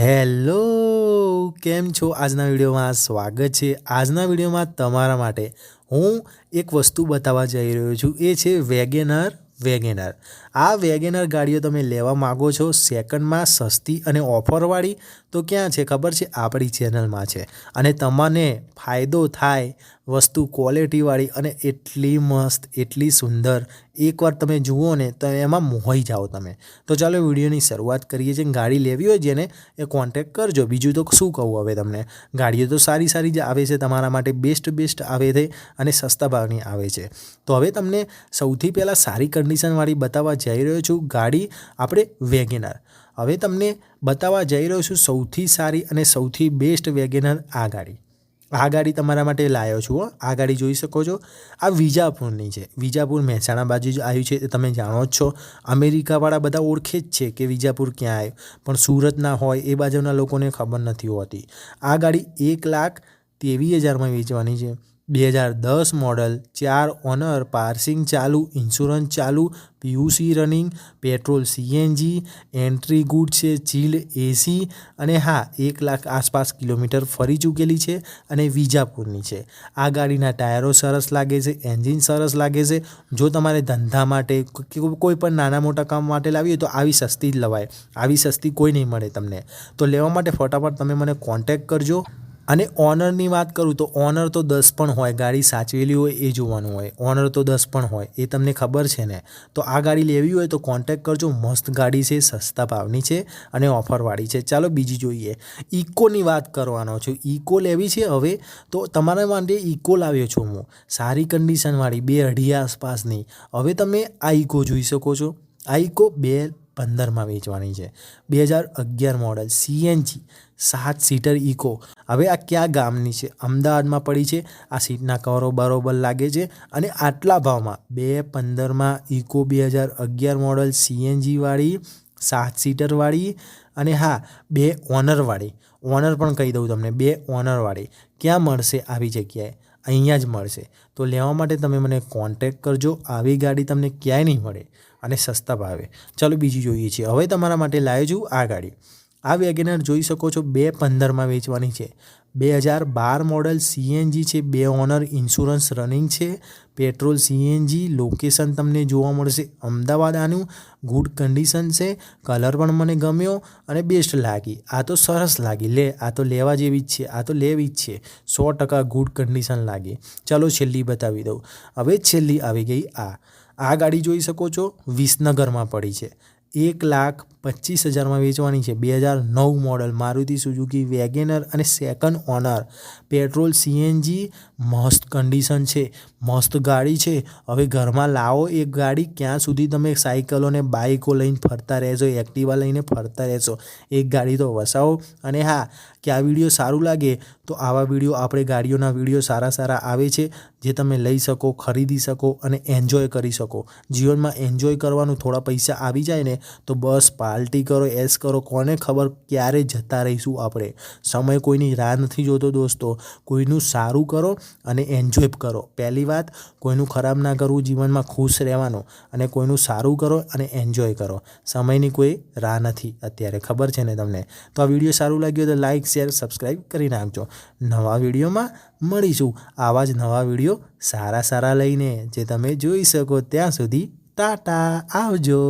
Hello, કેમ છો? આજના વિડીયોમાં સ્વાગત છે. આજના વિડીયોમાં તમારા માટે હું એક વસ્તુ બતાવવા જઈ રહ્યો છું. એ છે વેગેનર વેગેનર. આ વેગેનર ગાડીઓ તમે લેવા માગો છો સેકન્ડમાં સસ્તી અને ઓફરવાળી, તો ક્યાં છે ખબર છે? આપણી ચેનલમાં છે. અને તમને ફાયદો થાય વસ્તુ ક્વોલિટીવાળી અને એટલી મસ્ત, એટલી સુંદર. એકવાર તમે જુઓ ને, તો એમાં મોહાઈ જાઓ તમે. તો ચાલો વિડીયોની શરૂઆત કરીએ છીએ. ગાડી લેવી હોય જેને, એ કોન્ટેક કરજો. બીજું તો શું કહું હવે તમને? ગાડીઓ તો સારી સારી જ આવે છે, તમારા માટે બેસ્ટ બેસ્ટ આવે છે અને સસ્તા ભાવની આવે છે. તો હવે તમને સૌથી પહેલાં સારી કન્ડિશનવાળી બતાવવા જઈ રહ્યો છું, ગાડી આપણે વેગેનાર. હવે તમને બતાવવા જઈ રહ્યો છું સૌથી સારી અને સૌથી બેસ્ટ વેગેનર આ ગાડી. આ ગાડી તમારા માટે લાવ્યો છું આ ગાડી જોઈ શકો છો. આ વિજાપુરની છે. વિજાપુર મહેસાણા બાજુ જ આવ્યું છે. એ તમે જાણો જ છો. અમેરિકાવાળા બધા ઓળખે જ છે કે વિજાપુર ક્યાં આવ્યું પણ સુરતના હોય, એ બાજુના લોકોને ખબર નથી હોતી. આ ગાડી એક લાખ ત્રેવીસ હજારમાં વેચવાની છે. બે હજાર દસ મોડલ, ચાર ઓનર, પાર્સિંગ ચાલુ, ઇન્સ્યોરન્સ ચાલુ PUC running, petrol CNG entry good છે, ચીલ એસી અને હા, એક લાખ આસપાસ કિલોમીટર ફરી ચૂકેલી છે અને વિજાપુરની છે. આ ગાડીના ટાયરો સરસ લાગે છે, એન્જિન સરસ લાગે છે. જો તમારે ધંધા માટે કે કોઈ પણ નાના મોટા કામ માટે લાવી હોય તો આવી સસ્તી જ લવાય. આવી સસ્તી કોઈ નહીં મળે તમને. તો લેવા માટે ફટાફટ તમે મને કોન્ટેક્ટ કરજો. અને ઓનરની વાત કરું તો ઓનર તો દસ પણ હોય, ગાડી સાચવેલી હોય એ જોવાનું હોય. ઓનર તો દસ પણ હોય, એ તમને ખબર છે ને? તો આ ગાડી લેવી હોય તો કોન્ટેક કરજો. મસ્ત ગાડી છે, સસ્તા ભાવની છે અને ઓફરવાળી છે. ચાલો બીજી જોઈએ. ઇકોની વાત કરવાનો છું. ઇકો લેવી છે હવે તો તમારા માટે ઇકો લાવ્યો છું હું. સારી કન્ડિશનવાળી બે અઢી આસપાસની. હવે તમે આ ઇકો જોઈ શકો છો. આ ઇકો બે પંદરમાં વેચવાની છે. બે હજાર અગિયાર મોડલ સીએનજી સાત સીટર ઇકો હવે આ કયા ગામની છે? અમદાવાદમાં પડી છે. આ સીટના કવરો બરોબર લાગે છે. અને આટલા ભાવમાં બે પંદરમાં ઇકો બે હજાર અગિયાર મોડલ સીએનજીવાળી સાત સીટરવાળી અને હા, બે ઓનરવાળી ઓનર પણ કહી દઉં તમને, બે ઓનરવાળી ક્યાં મળશે આવી જગ્યાએ? અહીંયા જ મળશે. તો લેવા માટે તમે મને કોન્ટેક કરજો. આવી ગાડી તમને ક્યાંય નહીં મળે અને સસ્તા ભાવે. ચાલો બીજી જોઈએ છીએ હવે તમારા માટે લાવ્યો છું આ ગાડી. આ વેગેનર જોઈ શકો છો. બે પંદરમાં વેચવાની છે. બે હજાર બાર મોડલ સીએનજી છે, બે ઓનર ઇન્સ્યોરન્સ રનિંગ છે. પેટ્રોલ સીએનજી લોકેશન તમને જોવા મળશે. અમદાવાદ આનું ગુડ કન્ડિશન છે. કલર પણ મને ગમ્યો અને બેસ્ટ લાગી. આ તો સરસ લાગી. લે, આ તો લેવા જેવી જ છે. આ તો લેવી જ છે. સો ટકા ગુડ કન્ડિશન લાગે. ચાલો છેલ્લી બતાવી દઉં. હવે છેલ્લી આવી ગઈ આ. આ ગાડી જોઈ શકો છો વિસનગરમાં પડી છે. એક લાખ પચીસ હજારમાં વેચવાની છે. બે હજાર નવ મોડલ મારુતિ સુઝુકી વેગેનર અને સેકન્ડ ઓનર પેટ્રોલ સીએનજી મસ્ત કન્ડિશન છે. મસ્ત ગાડી છે. હવે ઘરમાં લાવો એ ગાડી. ક્યાં સુધી તમે સાયકલો ને બાઇકો લઈને ફરતા રહેશો એક્ટિવા લઈને ફરતા રહેશો? એક ગાડી તો વસાવો. અને હા, કે આ વીડિયો સારું લાગે તો આવા વીડિયો આપણે ગાડીઓના વીડિયો સારા સારા આવે છે, જે તમે લઈ શકો, ખરીદી શકો અને એન્જોય કરી શકો. જીવનમાં એન્જોય કરવાનું થોડા પૈસા આવી જાય ને, તો બસ પાર્ટી કરો, એસ કરો, કોને ખબર ક્યારે જતા રહીશું આપણે? સમય કોઈની રાહ નથી જોતો દોસ્તો. કોઈનું સારું કરો અને એન્જોય કરો. પહેલી વાત, કોઈનું ખરાબ ના કરવું જીવનમાં ખુશ રહેવાનું અને કોઈનું સારું કરો અને એન્જોય કરો. સમયની કોઈ રાહ નથી અત્યારે, ખબર છે ને તમને? તો આ વીડિયો સારું લાગ્યો તો લાઇક શેર સબસ્ક્રાઈબ કરી નાખજો. નવા વિડીયોમાં મળીશું. આવા જ નવા વીડિયો સારા સારા લઈને જે તમે જોઈ શકો ત્યાં સુધી ટાટા, આવજો.